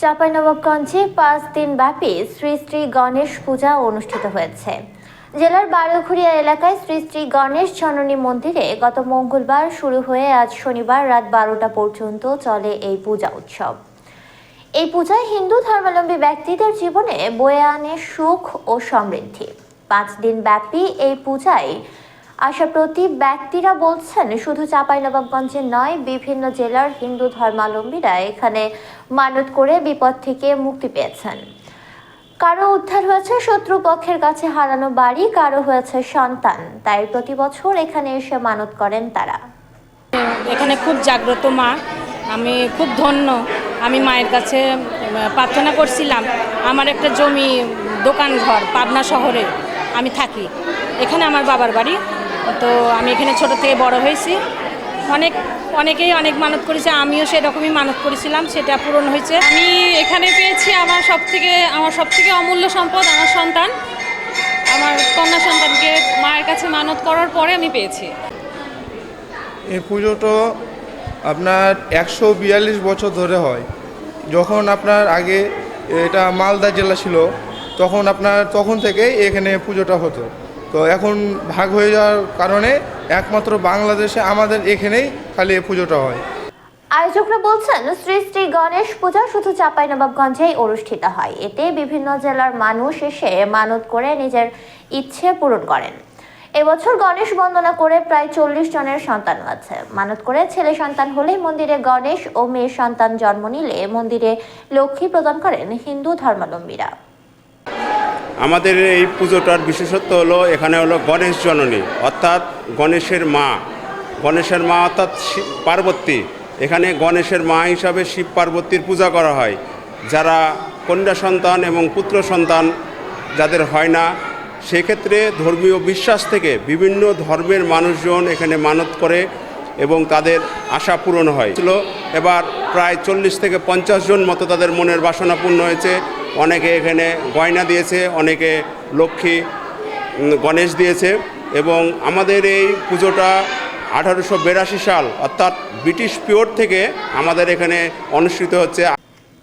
চাঁপাইনবাবগঞ্জে পাঁচ দিন ব্যাপী শ্রী শ্রী গণেশ পূজা অনুষ্ঠিত হয়েছে। জেলার বারোঘুরিয়া এলাকায় শ্রী শ্রী গণেশ জননী মন্দিরে গত মঙ্গলবার শুরু হয়ে আজ শনিবার রাত বারোটা পর্যন্ত চলে এই পূজা উৎসব। এই পূজায় হিন্দু ধর্মাবলম্বী ব্যক্তিদের জীবনে বয়ে আনে সুখ ও সমৃদ্ধি। পাঁচ দিন ব্যাপী এই পূজায় আসা প্রতি ব্যক্তিরা বলছেন, শুধু চাঁপাইনবাবগঞ্জে নয়, বিভিন্ন জেলার হিন্দু ধর্মাবলম্বীরা এখানে মানত করে বিপদ থেকে মুক্তি পেয়েছেন। কারও উদ্ধার হয়েছে শত্রুপক্ষের কাছে হারানো বাড়ি, কারও হয়েছে সন্তান। তাই প্রতি বছর এখানে এসে মানত করেন তারা। এখানে খুব জাগ্রত মা। আমি খুব ধন্য। আমি মায়ের কাছে প্রার্থনা করছিলাম, আমার একটা জমি দোকান ঘর পাবনা শহরে আমি থাকি। এখানে আমার বাবার বাড়ি। তো আমি এখানে ছোট থেকে বড় হয়েছি। অনেক, অনেকেই অনেক মানত করেছে, আমিও সেরকমই মানত করেছিলাম, সেটা পূরণ হয়েছে। আমি এখানে পেয়েছি আমার সব থেকে আমার সব থেকে অমূল্য সম্পদ আমার সন্তান। আমার কন্যা সন্তানকে মায়ের কাছে মানত করার পরে আমি পেয়েছি। এই পুজোটা আপনার একশো বিয়াল্লিশ বছর ধরে হয়। যখন আপনার আগে এটা মালদা জেলা ছিল, তখন আপনার, তখন থেকেই এখানে পুজোটা হতো। তো এখন ভাগ হয়ে যাওয়ার কারণে একমাত্র বাংলাদেশে আমাদের এখানেই খালি এই পুজোটা হয়। আয়োজকরা বলছেন, শ্রী শ্রী গণেশ পূজা শুধু চাঁপাইনবাবগঞ্জেই অনুষ্ঠিত হয়। এতে বিভিন্ন জেলার মানুষ এসে মানত করে নিজের ইচ্ছে পূরণ করেন। এবছর গণেশ বন্দনা করে প্রায় চল্লিশ জনের সন্তান আছে। মানত করে ছেলে সন্তান হলে মন্দিরে গণেশ ও মেয়ে সন্তান জন্ম নিলে মন্দিরে লক্ষ্মী প্রদান করেন হিন্দু ধর্মাবলম্বীরা। আমাদের এই পুজোটার বিশেষত্ব হলো, এখানে হলো গণেশ জননী, অর্থাৎ গণেশের মা। গণেশের মা অর্থাৎ শিব- পার্বতী। এখানে গণেশের মা হিসাবে শিব পার্বতীর পূজা করা হয়। যারা কন্যা সন্তান এবং পুত্র সন্তান যাদের হয় না, সেক্ষেত্রে ধর্মীয় বিশ্বাস থেকে বিভিন্ন ধর্মের মানুষজন এখানে মানত করে এবং তাদের আশা পূরণ হয়। ছিল এবার প্রায় চল্লিশ থেকে পঞ্চাশ জন মতো তাদের মনের বাসনা পূর্ণ হয়েছে। অনেকে এখানে গয়না দিয়েছে, অনেকে লক্ষ্মী গণেশ দিয়েছে এবং আমাদের এই পুজোটা আঠারোশো বিরাশি সাল, অর্থাৎ ব্রিটিশ পিরিয়ড থেকে আমাদের এখানে অনুষ্ঠিত হচ্ছে।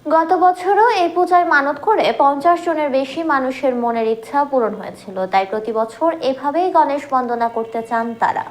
গত বছরও এই পূজায় মানত করে পঞ্চাশ জনের বেশি মানুষের মনের ইচ্ছা পূরণ হয়েছিল, তাই প্রতি বছর এভাবেই গণেশ বন্দনা করতে চান তারা।